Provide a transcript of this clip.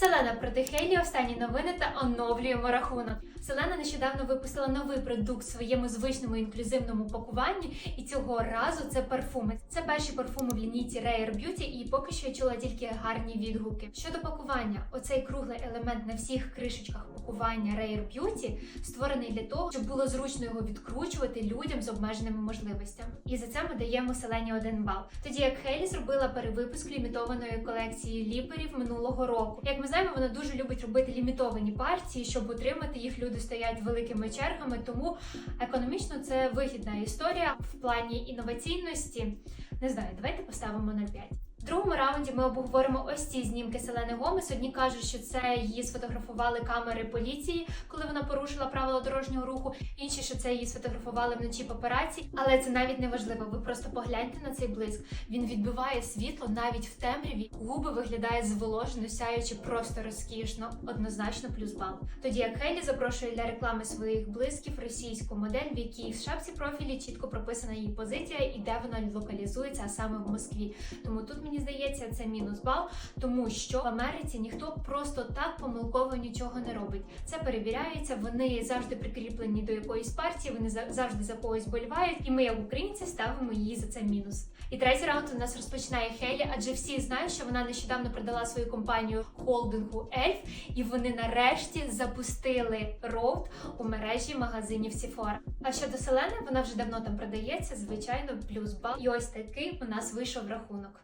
Селена проти Хейлі останні новини та оновлюємо рахунок. Селена нещодавно випустила новий продукт в своєму звичному інклюзивному пакуванні, і цього разу це парфуми. Це перші парфуми в лінійці Rare Beauty, і поки що я чула тільки гарні відгуки. Щодо пакування, оцей круглий елемент на всіх кришечках пакування Rare Beauty створений для того, щоб було зручно його відкручувати людям з обмеженими можливостями. І за це ми даємо селені один бал. Тоді як Хейлі зробила перевипуск лімітованої колекції ліперів минулого року. Як ми знаємо, вона дуже любить робити лімітовані партії, щоб отримати їх. Люди стоять великими чергами, тому економічно це вигідна історія в плані інноваційності. Не знаю, давайте поставимо на 5. В другому раунді ми обговоримо ось ці знімки Селени Гомес. Одні кажуть, що це її сфотографували камери поліції, коли вона порушила правила дорожнього руху. Інші, що це її сфотографували вночі папараці. Але це навіть не важливо. Ви просто погляньте на цей блиск. Він відбиває світло навіть в темряві. Губи виглядає зволожено, сяючи просто розкішно, однозначно плюс бал. Тоді як Хейлі запрошує для реклами своїх блисків російську модель, в якій в шапці профілі чітко прописана її позиція і де вона локалізується, а саме в Москві. Тому тут мені здається, це мінус бал, тому що в Америці ніхто просто так помилково нічого не робить. Це перевіряється. Вони завжди прикріплені до якоїсь партії, вони за- завжди за когось болівають, і ми, як українці, ставимо її за це мінус. І третій раунд у нас розпочинає Хейлі, адже всі знають, що вона нещодавно продала свою компанію холдингу Ельф, і вони нарешті запустили роут у мережі магазинів Sephora. А щодо Селени, вона вже давно там продається, звичайно, плюс бал. І ось такий у нас вийшов рахунок.